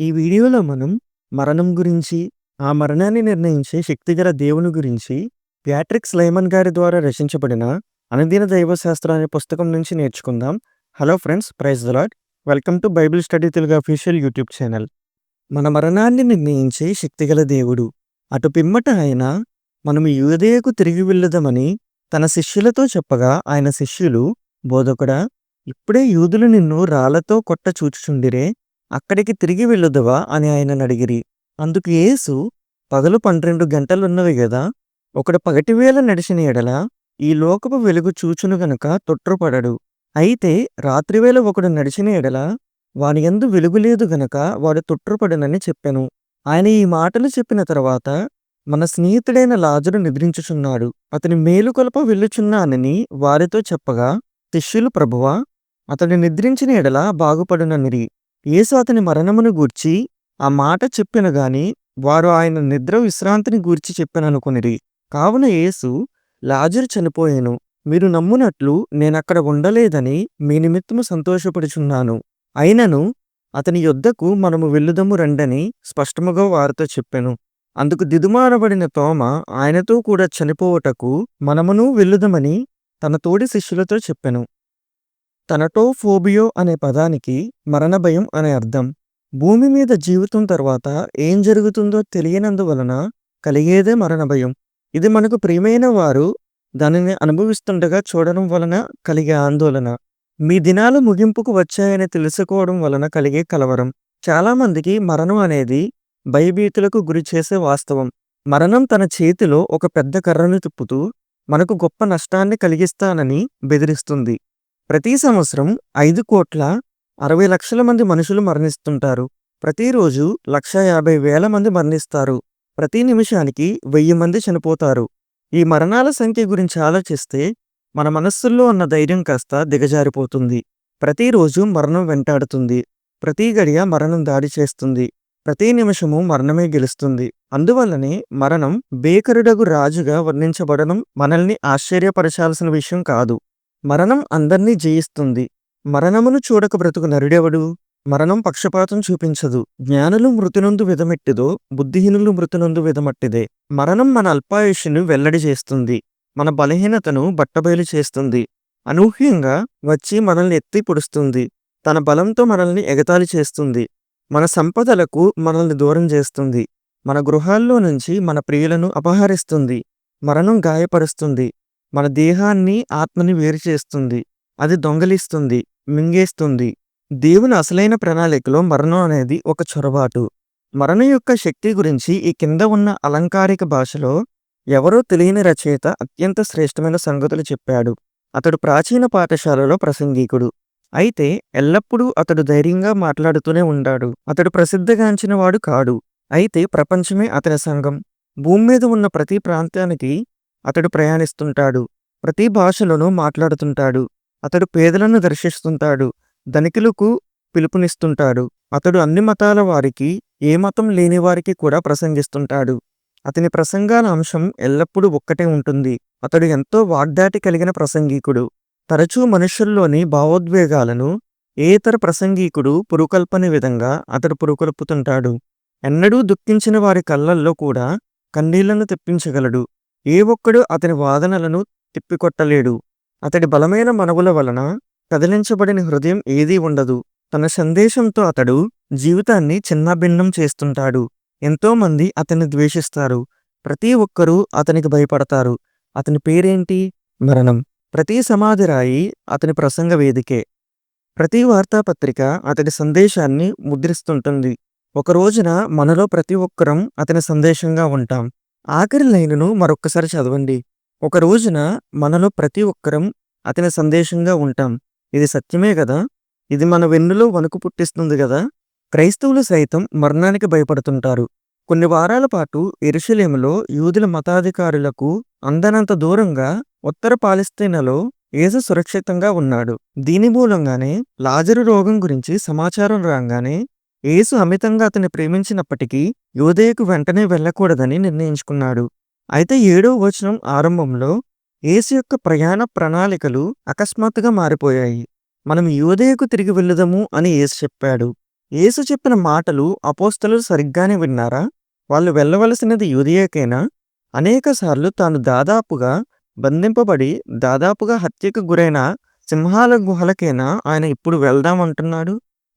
ఈ వీడియోలో మనం మరణం గురించి, ఆ మరణాన్ని నిర్ణయించే శక్తిగల దేవుని గురించి ప్యాట్రిక్స్ లైమన్ గారి ద్వారా రచించబడిన 'అనుదిన దైవశాస్త్రం' అనే పుస్తకం నుంచి నేర్చుకుందాం. Hello friends praise the welcome to Bible study Telugu official YouTube channel. మన మరణాన్ని నిర్ణయించే శక్తిగల దేవుడు. అటు పిమ్మట ఆయన మనము యూదయకు తిరిగి వెళ్ళదమని తన శిష్యులతో చెప్పగా ఆయన శిష్యులు బోధకుడా ఇప్పుడే యూదులు నిన్ను రాళ్ళతో కొట్ట చూచుచుండిరే అక్కడికి తిరిగి వెళ్ళుదవా అని ఆయన అడిగిరి అందుకు యేసు పగలు పన్నెండు గంటలున్నవి గదా ఒకడు పగటివేళ నడిచిన ఎడల ఈ లోకపు వెలుగు చూచును గనుక తొట్రుపడడు. అయితే రాత్రివేళ ఒకడు నడిచిన ఎడల వాని ఎందు వెలుగు లేదు గనక వాడు తొట్రుపడనని చెప్పెను. ఆయన ఈ మాటలు చెప్పిన తరువాత మన స్నేహితుడైన లాజరు నిద్రించుచున్నాడు. అతని మేలుకొలప వెళ్ళుచున్నానని వారితో చెప్పగా శిష్యులు ప్రభువా అతడు నిద్రించిన ఎడల బాగుపడుననిరి. యేసు అతని మరణమును గూర్చి ఆ మాట చెప్పిన గాని వారు ఆయన నిద్ర విశ్రాంతిని గూర్చి చెప్పెననుకొనిరి. కావున యేసు లాజరు చనిపోయాను మీరు నమ్మునట్లు నేనక్కడ ఉండలేదని మీ నిమిత్తము సంతోషపడుచున్నాను. అయినను అతని యొద్దకు మనము వెళ్ళుదము రండని స్పష్టముగా వారితో చెప్పెను. అందుకు దిదుమారబడిన తోమ ఆయనతో కూడా చనిపోవుటకు మనమును వెళ్ళుదమని తన తోడి శిష్యులతో చెప్పెను. తనటోఫోబియో అనే పదానికి మరణభయం అనే అర్థం. భూమి మీద జీవితం తర్వాత ఏం జరుగుతుందో తెలియనందువలన కలిగేదే మరణభయం. ఇది మనకు ప్రియమైన వారు దానిని అనుభవిస్తుండగా చూడడం వలన కలిగే ఆందోళన. మీ దినాలు ముగింపుకు వచ్చాయని తెలుసుకోవడం వలన కలిగే కలవరం. చాలామందికి మరణం అనేది భయభీతులకు గురి చేసే వాస్తవం. మరణం తన చేతిలో ఒక పెద్ద కర్రను తిప్పుతూ మనకు గొప్ప నష్టాన్ని కలిగిస్తానని బెదిరిస్తుంది. ప్రతి సంవత్సరం ఐదు కోట్ల అరవై లక్షల మంది మనుషులు మరణిస్తుంటారు. ప్రతిరోజు లక్ష యాభై వేల మంది మరణిస్తారు. ప్రతి నిమిషానికి వెయ్యి మంది చనిపోతారు. ఈ మరణాల సంఖ్య గురించి ఆలోచిస్తే మన మనస్సుల్లో ఉన్న ధైర్యం కాస్త దిగజారిపోతుంది. ప్రతిరోజు మరణం వెంటాడుతుంది. ప్రతి గడియ మరణం దాడి చేస్తుంది. ప్రతి నిమిషము మరణమే గెలుస్తుంది. అందువల్లనే మరణం బేకరుడగు రాజుగా వర్ణించబడడం మనల్ని ఆశ్చర్యపరచాల్సిన విషయం కాదు. మరణం అందర్నీ జయిస్తుంది. మరణమును చూడక బ్రతుకు నరుడెవడు? మరణం పక్షపాతం చూపించదు. జ్ఞానులు మృతినందు విధమెట్టిదో బుద్ధిహీనులు మృతినందు విధమట్టిదే. మరణం మన అల్పాయుష్షును వెల్లడి చేస్తుంది. మన బలహీనతను బట్టబయలు చేస్తుంది. అనూహ్యంగా వచ్చి మనల్ని ఎత్తి పొడుస్తుంది. తన బలంతో మనల్ని ఎగతాళి చేస్తుంది. మన సంపదలకు మనల్ని దూరం చేస్తుంది. మన గృహాల్లో నుంచి మన ప్రియులను అపహరిస్తుంది. మరణం గాయపరుస్తుంది. మన దేహాన్ని ఆత్మని వేరు చేస్తుంది. అది దొంగలిస్తుంది మింగేస్తుంది. దేవుని అసలైన ప్రణాళికలో మరణం అనేది ఒక చొరబాటు. మరణం యొక్క శక్తి గురించి ఈ కింద ఉన్న అలంకారిక భాషలో ఎవరో తెలియని రచయిత అత్యంత శ్రేష్టమైన సంగతులు చెప్పాడు. అతడు ప్రాచీన పాఠశాలలో ప్రసంగికుడు. అయితే ఎల్లప్పుడూ అతడు ధైర్యంగా మాట్లాడుతూనే ఉంటాడు. అతడు ప్రసిద్ధిగాంచినవాడు కాడు. అయితే ప్రపంచమే అతని సంఘం. భూమి మీద ఉన్న ప్రతి ప్రాంతానికి అతడు ప్రయాణిస్తుంటాడు. ప్రతి భాషలోనూ మాట్లాడుతుంటాడు. అతడు పేదలను దర్శిస్తుంటాడు. ధనికులకు పిలుపునిస్తుంటాడు. అతడు అన్ని మతాల వారికి, ఏ మతం లేనివారికి కూడా ప్రసంగిస్తుంటాడు. అతని ప్రసంగాల అంశం ఎల్లప్పుడూ ఒక్కటే ఉంటుంది. అతడు ఎంతో వాగ్దాటి కలిగిన ప్రసంగికుడు. తరచూ మనుషుల్లోని భావోద్వేగాలను ఏ ఇతర ప్రసంగికుడు పురుకల్పని విధంగా అతడు పురుకొల్పుతుంటాడు. ఎన్నడూ దుఃఖించిన వారి కళ్ళల్లో కూడా కన్నీళ్ళను తెప్పించగలడు. ఏ ఒక్కడూ అతని వాదనలను తిప్పికొట్టలేడు. అతడి బలమైన మనవుల వలన కదిలించబడిన హృదయం ఏదీ ఉండదు. తన సందేశంతో అతడు జీవితాన్ని చిన్నాభిన్నం చేస్తుంటాడు. ఎంతోమంది అతన్ని ద్వేషిస్తారు. ప్రతి ఒక్కరూ అతనికి భయపడతారు. అతని పేరేంటి? మరణం. ప్రతి సమాధిరాయి అతని ప్రసంగ వేదికే. ప్రతి వార్తాపత్రిక అతడి సందేశాన్ని ముద్రిస్తుంటుంది. ఒక రోజున మనలో ప్రతి ఒక్కరం అతని సందేశంగా ఉంటాం. ఆఖరి లైనును మరొక్కసారి చదవండి. ఒక రోజున మనలో ప్రతి ఒక్కరం అతని సందేశంగా ఉంటాం. ఇది సత్యమే గదా! ఇది మన వెన్నులో వణుకు పుట్టిస్తుంది కదా క్రైస్తవులు సైతం మరణానికి భయపడుతుంటారు. కొన్ని వారాల పాటు ఎరుషలేములో యూదుల మతాధికారులకు అందనంత దూరంగా ఉత్తర పాలస్తీనాలో ఏసు సురక్షితంగా ఉన్నాడు. దీని మూలంగానే లాజరు రోగం గురించి సమాచారం రాగానే యేసు అమితంగా అతన్ని ప్రేమించినప్పటికీ యూదయకు వెంటనే వెళ్ళకూడదని నిర్ణయించుకున్నాడు. అయితే ఏడవ వచనం ఆరంభంలో యేసు యొక్క ప్రయాణ ప్రణాళికలు అకస్మాత్తుగా మారిపోయాయి. మనం యూదయకు తిరిగి వెళ్ళుదము అని యేసు చెప్పాడు. యేసు చెప్పిన మాటలు అపోస్తలు సరిగ్గానే విన్నారా వాళ్ళు వెళ్ళవలసినది యూదయకేనా అనేకసార్లు తాను దాదాపుగా బంధింపబడి దాదాపుగా హత్యకు గురైన సింహాల గుహలకేనా ఆయన ఇప్పుడు వెళ్దామంటున్నాడు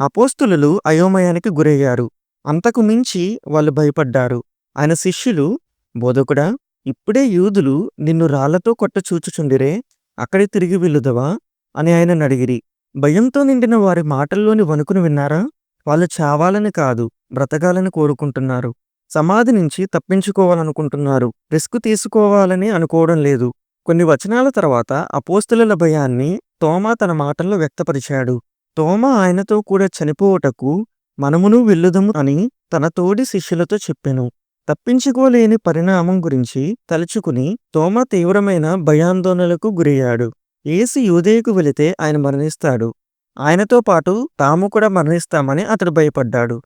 అపోస్తులు అయోమయానికి గురయ్యారు. అంతకు మించి వాళ్ళు భయపడ్డారు. ఆయన శిష్యులు బోధకుడా ఇప్పుడే యూదులు నిన్ను రాళ్ళతో కొట్ట చూచుచుండిరే అక్కడి తిరిగి వెళ్ళుదవా? అని ఆయన అడిగిరి. భయంతో నిండిన వారి మాటల్లోని వణుకును విన్నారా? వాళ్ళు చావాలని కాదు బ్రతకాలని కోరుకుంటున్నారు. సమాధి నుంచి తప్పించుకోవాలనుకుంటున్నారు రిస్క్ తీసుకోవాలని అనుకోవడం లేదు. కొన్ని వచనాల తర్వాత అపోస్తుల భయాన్ని తోమా తన మాటల్లో వ్యక్తపరిచాడు. తోమ ఆయనతో కూడా చనిపోవటకు మనమును వెళ్ళుదము అని తన తోడి శిష్యులతో చెప్పెను. తప్పించుకోలేని పరిణామం గురించి తలుచుకుని తోమ తీవ్రమైన భయాందోళనలకు గురయ్యాడు. ఏసి యూదయకు వెళితే ఆయన మరణిస్తాడు. ఆయనతో పాటు తాము కూడా మరణిస్తామని అతడు భయపడ్డాడు.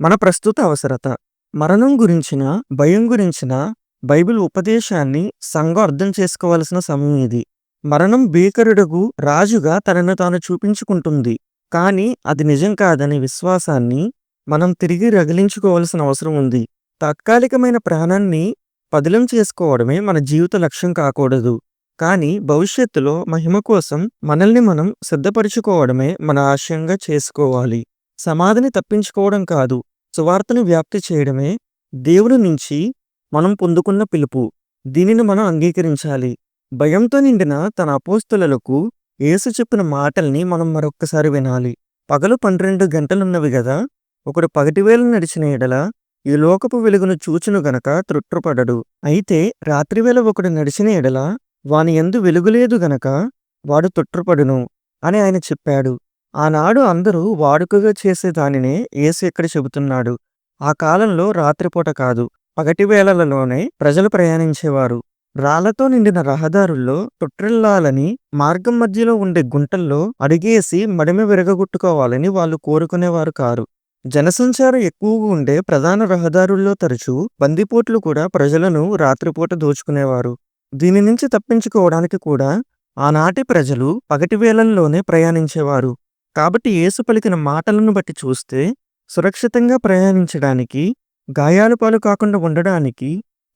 మన ప్రస్తుత అవసరత. మరణం గురించిన భయం గురించిన బైబిల్ ఉపదేశాన్ని సంఘం అర్థం చేసుకోవలసిన సమయం ఇది. మరణం భీకరుడకు రాజుగా తనను తాను చూపించుకుంటుంది. కానీ అది నిజం కాదనే విశ్వాసాన్ని మనం తిరిగి రగిలించుకోవాల్సిన అవసరం ఉంది. తాత్కాలికమైన ప్రాణాన్ని పదిలం చేసుకోవడమే మన జీవిత లక్ష్యం కాకూడదు. కానీ భవిష్యత్తులో మహిమ కోసం మనల్ని మనం సిద్ధపరచుకోవడమే మన ఆశయంగా చేసుకోవాలి. సమాధిని తప్పించుకోవడం కాదు సువార్తను వ్యాప్తి చేయడమే దేవుని నుంచి మనం పొందుకున్న పిలుపు. దీనిని మనం అంగీకరించాలి. భయంతో నిండిన తన అపోస్తులకు యేసు చెప్పిన మాటల్ని మనం మరొక్కసారి వినాలి. పగలు పన్నెండు గంటలున్నవి గదా ఒకడు పగటివేళ నడిచిన ఎడల ఈ లోకపు వెలుగును చూచును గనక తృట్టుపడడు అయితే రాత్రివేళ ఒకడు నడిచిన ఎడల వాని ఎందు వెలుగులేదు గనక వాడు తొట్టుపడును అని ఆయన చెప్పాడు. ఆనాడు అందరూ వాడుకగా చేసే దానినే ఏసు ఇక్కడ చెబుతున్నాడు. ఆ కాలంలో రాత్రిపూట కాదు పగటి వేళలలోనే ప్రజలు ప్రయాణించేవారు. రాళ్ళతో నిండిన రహదారుల్లో తొట్టిల్లాలని మార్గం మధ్యలో ఉండే గుంటల్లో అడిగేసి మడిమి విరగగొట్టుకోవాలని వాళ్ళు కోరుకునేవారు కారు. జనసంచారం ఎక్కువగా ఉండే ప్రధాన రహదారుల్లో తరచూ బందిపోట్లు కూడా ప్రజలను రాత్రిపూట దోచుకునేవారు. దీని నుంచి తప్పించుకోవడానికి కూడా ఆనాటి ప్రజలు పగటి వేళల్లోనే ప్రయాణించేవారు. కాబట్టి యేసు పలికిన మాటలను బట్టి చూస్తే సురక్షితంగా ప్రయాణించడానికి గాయాలు పాలు కాకుండా ఉండడానికి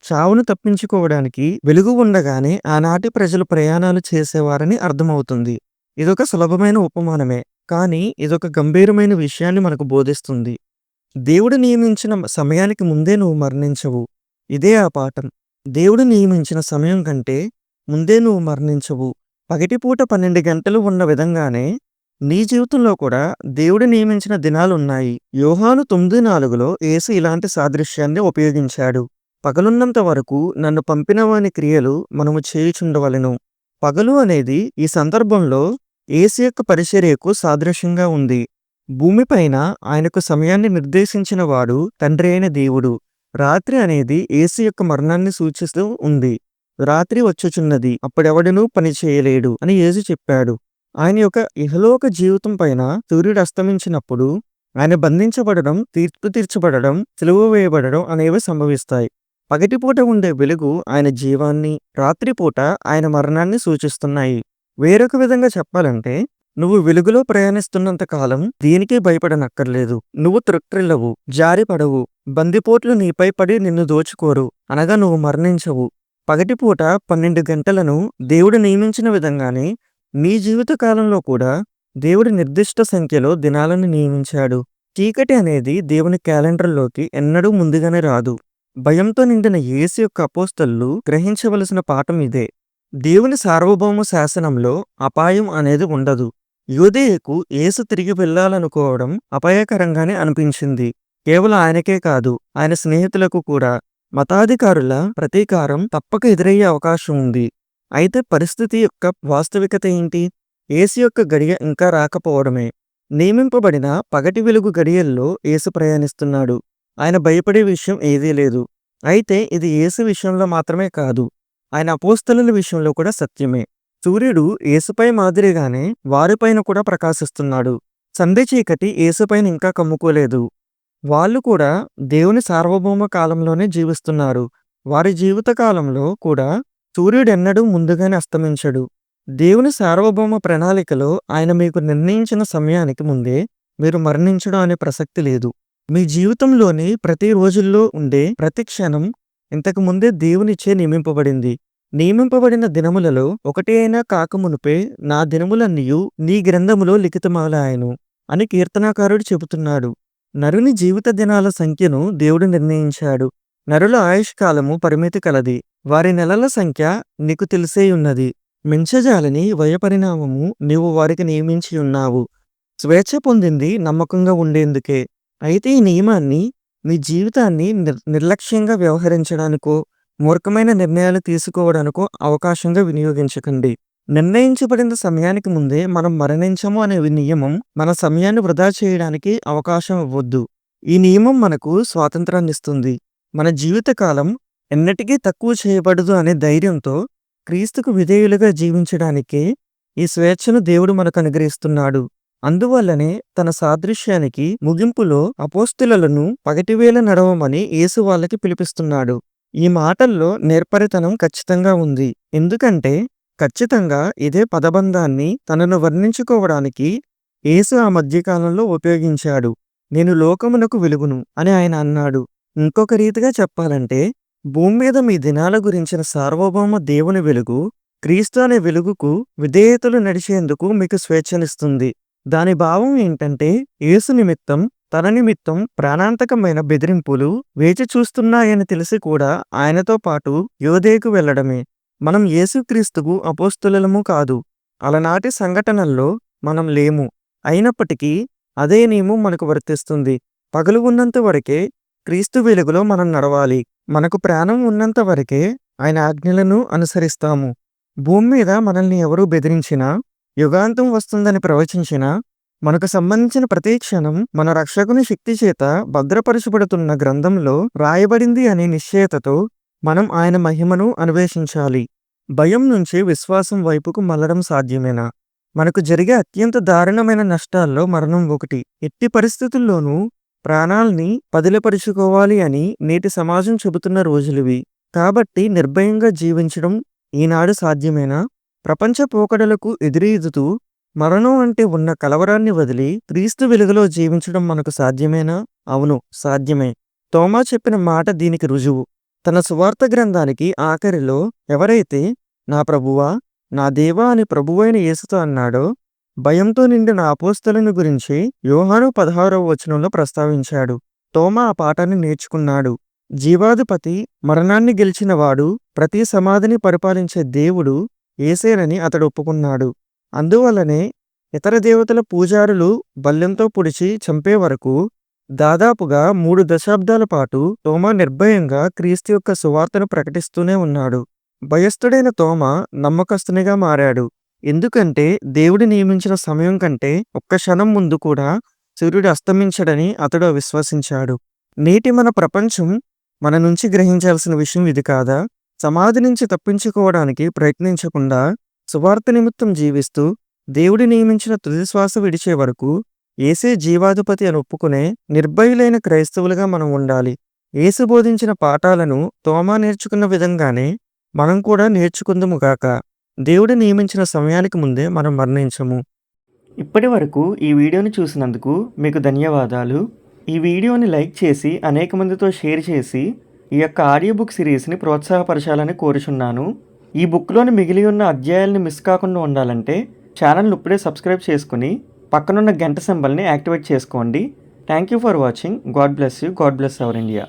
చావును తప్పించుకోవడానికి వెలుగు ఉండగానే ఆనాటి ప్రజలు ప్రయాణాలు చేసేవారని అర్థమవుతుంది. ఇదొక సులభమైన ఉపమానమే కానీ ఇదొక గంభీరమైన విషయాన్ని మనకు బోధిస్తుంది. దేవుడు నియమించిన సమయానికి ముందే నువ్వు మరణించవు. ఇదే ఆ పాఠం. దేవుడు నియమించిన సమయం కంటే ముందే నువ్వు మరణించవు. పగటిపూట పన్నెండు గంటలు ఉన్న విధంగానే నీ జీవితంలో కూడా దేవుడు నియమించిన దినాలున్నాయి. యోహాను తొమ్మిది నాలుగులో ఏసు ఇలాంటి సాదృశ్యాన్ని ఉపయోగించాడు. పగలున్నంత వరకు నన్ను పంపినవాని క్రియలు మనము చేయుచుండవలెను. పగలు అనేది ఈ సందర్భంలో ఏసీ యొక్క పరిచర్యకు సాదృశ్యంగా ఉంది. భూమిపైన ఆయనకు సమయాన్ని నిర్దేశించిన వాడు తండ్రి అయిన దేవుడు. రాత్రి అనేది ఏసీ యొక్క మరణాన్ని సూచిస్తూ ఉంది. రాత్రి వచ్చుచున్నది అప్పుడెవడనూ పని చేయలేడు అని యేసు చెప్పాడు. ఆయన యొక్క ఇహలోక జీవితం పైన సూర్యుడు అస్తమించినప్పుడు ఆయన బంధించబడడం తీర్పు తీర్చబడడం సెలవు వేయబడడం అనేవి సంభవిస్తాయి. పగటిపూట ఉండే వెలుగు ఆయన జీవాన్ని రాత్రిపూట ఆయన మరణాన్ని సూచిస్తున్నాయి. వేరొక విధంగా చెప్పాలంటే నువ్వు వెలుగులో ప్రయాణిస్తున్నంత కాలం దీనికి భయపడనక్కర్లేదు. నువ్వు త్రొట్టిల్లవు జారిపడవు బందిపోట్లు నీపై పడి నిన్ను దోచుకోరు అనగా నువ్వు మరణించవు. పగటిపూట పన్నెండు గంటలను దేవుడు నియమించిన విధంగానే నీ జీవితకాలంలో కూడా దేవుడి నిర్దిష్ట సంఖ్యలో దినాలను నియమించాడు. చీకటి అనేది దేవుని క్యాలెండర్లోకి ఎన్నడూ ముందుగానే రాదు. భయంతో నిండిన యేసు యొక్క అపోస్తలు గ్రహించవలసిన పాఠం ఇదే. దేవుని సార్వభౌమ శాసనంలో అపాయం అనేది ఉండదు. యూదేయకు యేసు తిరిగి వెళ్ళాలనుకోవడం అపాయకరంగానే అనిపించింది. కేవలం ఆయనకే కాదు ఆయన స్నేహితులకు కూడా. మతాధికారుల ప్రతీకారం తప్పక ఎదురయ్యే అవకాశం ఉంది. అయితే పరిస్థితి యొక్క వాస్తవికత ఏంటి? ఏసు యొక్క గడియ ఇంకా రాకపోవడమే. నియమింపబడిన పగటి వెలుగు గడియల్లో ఏసు ప్రయాణిస్తున్నాడు. ఆయన భయపడే విషయం ఏదీ లేదు. అయితే ఇది యేసు విషయంలో మాత్రమే కాదు ఆయన అపోస్తలుల విషయంలో కూడా సత్యమే. సూర్యుడు యేసుపై మాదిరిగానే వారిపైన కూడా ప్రకాశిస్తున్నాడు. సంధి చీకటి యేసుపైన ఇంకా కమ్ముకోలేదు. వాళ్ళు కూడా దేవుని సార్వభౌమ కాలంలోనే జీవిస్తున్నారు. వారి జీవిత కాలంలో కూడా సూర్యుడెన్నడూ ముందుగానే అస్తమించడు. దేవుని సార్వభౌమ ప్రణాళికలో ఆయన మీకు నిర్ణయించిన సమయానికి ముందే మీరు మరణించడం అనే ప్రసక్తి లేదు. మీ జీవితంలోని ప్రతి రోజుల్లో ఉండే ప్రతి క్షణం ఇంతకు ముందే దేవునిచే నియమింపబడింది. నియమింపబడిన దినములలో ఒకటి అయినా కాకమునుపే నా దినములన్నీయు నీ గ్రంథములో లిఖితమాలాయను అని కీర్తనాకారుడు చెబుతున్నాడు. నరుని జీవిత దినాల సంఖ్యను దేవుడు నిర్ణయించాడు. నరుల ఆయుష్కాలము పరిమితి కలది. వారి నెలల సంఖ్య నీకు తెలిసేయున్నది. మించజాలని వయపరిణామము నీవు వారికి నియమించి ఉన్నావు. స్వేచ్ఛ పొందింది నమ్మకంగా ఉండేందుకే. అయితే ఈ నియమాన్ని మీ జీవితాన్ని నిర్ నిర్లక్ష్యంగా వ్యవహరించడానికో, మూర్ఖమైన నిర్ణయాలు తీసుకోవడానికో అవకాశంగా వినియోగించకండి. నిర్ణయించబడిన సమయానికి ముందే మనం మరణించము అనే నియమం మన సమయాన్ని వృధా చేయడానికి అవకాశం ఇవ్వద్దు ఈ నియమం మనకు స్వాతంత్రాన్నిస్తుంది. మన జీవితకాలం ఎన్నటికీ తక్కువ చేయబడదు అనే ధైర్యంతో క్రీస్తుకు విధేయులుగా జీవించడానికే ఈ స్వేచ్ఛను దేవుడు మనకు అనుగ్రహిస్తున్నాడు. అందువల్లనే తన సాదృశ్యానికి ముగింపులో అపోస్తులను పగటివేళ నడవమని యేసు వాళ్ళకి పిలిపిస్తున్నాడు. ఈ మాటల్లో నేర్పరితనం ఖచ్చితంగా ఉంది. ఎందుకంటే ఖచ్చితంగా ఇదే పదబంధాన్ని తనను వర్ణించుకోవడానికి యేసు ఆ మధ్యకాలంలో ఉపయోగించాడు. నేను లోకమునకు వెలుగును అని ఆయన అన్నాడు. ఇంకొక రీతిగా చెప్పాలంటే భూమి మీద మీ దినాల గురించిన సార్వభౌమ దేవుని వెలుగు క్రీస్తు అనే వెలుగుకు విధేయతలు నడిచేందుకు మీకు స్వేచ్ఛనిస్తుంది. దాని భావం ఏంటంటే యేసు నిమిత్తం తన నిమిత్తం ప్రాణాంతకమైన బెదిరింపులు వేచి చూస్తున్నాయని తెలిసి కూడా ఆయనతో పాటు యోధేకు వెళ్ళడమే. మనం యేసుక్రీస్తుకు అపోస్తులము కాదు. అలనాటి సంఘటనల్లో మనం లేము. అయినప్పటికీ అదే నియమం మనకు వర్తిస్తుంది. పగలు ఉన్నంత వరకే క్రీస్తు వెలుగులో మనం నడవాలి. మనకు ప్రాణం ఉన్నంత వరకే ఆయన ఆజ్ఞలను అనుసరిస్తాము. భూమి మీద మనల్ని ఎవరూ బెదిరించినా, యుగాంతం వస్తుందని ప్రవచించినా, మనకు సంబంధించిన ప్రతి క్షణం మన రక్షకుని శక్తి చేత భద్రపరచబడుతున్న గ్రంథంలో రాయబడింది అనే నిశ్చయతతో మనం ఆయన మహిమను అన్వేషించాలి. భయం నుంచి విశ్వాసం వైపుకు మళ్ళడం సాధ్యమేనా? మనకు జరిగే అత్యంత దారుణమైన నష్టాల్లో మరణం ఒకటి. ఎట్టి పరిస్థితుల్లోనూ ప్రాణాల్ని పదిలపరుచుకోవాలి అని నేటి సమాజం చెబుతున్న రోజులివి. కాబట్టి నిర్భయంగా జీవించడం ఈనాడు సాధ్యమేనా? ప్రపంచ పోకడలకు ఎదురీదుతూ మరణం అంటే ఉన్న కలవరాన్ని వదిలి క్రీస్తు వెలుగులో జీవించడం మనకు సాధ్యమేనా? అవును సాధ్యమే. తోమా చెప్పిన మాట దీనికి రుజువు. తన సువార్త గ్రంథానికి ఆఖరిలో ఎవరైతే నా ప్రభువా, నా దేవా అని ప్రభువైన యేసుతో అన్నాడో, భయంతో నిండిన అపోస్తలను గురించి యోహాను పదహారవ వచనంలో ప్రస్తావించాడు. తోమా ఆ పాఠాన్ని నేర్చుకున్నాడు. జీవాధిపతి, మరణాన్ని గెలిచినవాడు, ప్రతి సమాధిని పరిపాలించే దేవుడు యేసేనని అతడు ఒప్పుకున్నాడు. అందువల్లనే ఇతర దేవతల పూజారులు బల్లెంతో పొడిచి చంపే వరకు దాదాపుగా మూడు దశాబ్దాల పాటు తోమా నిర్భయంగా క్రీస్తు యొక్క సువార్తను ప్రకటిస్తూనే ఉన్నాడు. భయస్థుడైన తోమా నమ్మకస్తునిగా మారాడు. ఎందుకంటే దేవుడి నియమించిన సమయం కంటే ఒక్క క్షణం ముందు కూడా సూర్యుడు అస్తమించడని అతడు విశ్వసించాడు. నేటి మన ప్రపంచం మన నుంచి గ్రహించాల్సిన విషయం ఇది కాదా? సమాధి నుంచి తప్పించుకోవడానికి ప్రయత్నించకుండా సువార్త నిమిత్తం జీవిస్తూ దేవుడి నియమించిన తుది శ్వాస విడిచే వరకు ఏసే జీవాధిపతి అని ఒప్పుకునే నిర్భయులైన క్రైస్తవులుగా మనం ఉండాలి. ఏసు బోధించిన పాఠాలను తోమా నేర్చుకున్న విధంగానే మనం కూడా నేర్చుకుందుముగాక దేవుడు నియమించిన సమయానికి ముందే మనం మరణించము. ఇప్పటి వరకు ఈ వీడియోని చూసినందుకు మీకు ధన్యవాదాలు. ఈ వీడియోని లైక్ చేసి అనేక మందితో షేర్ చేసి ఈ యొక్క ఆడియో బుక్ సిరీస్ని ప్రోత్సాహపరచాలని కోరుచున్నాను. ఈ బుక్లోని మిగిలి ఉన్న అధ్యాయాల్ని మిస్ కాకుండా ఉండాలంటే ఛానల్ని ఇప్పుడే సబ్స్క్రైబ్ చేసుకుని పక్కనున్న గంట సింబల్ని యాక్టివేట్ చేసుకోండి. Thank you for watching. God bless you. God bless our India.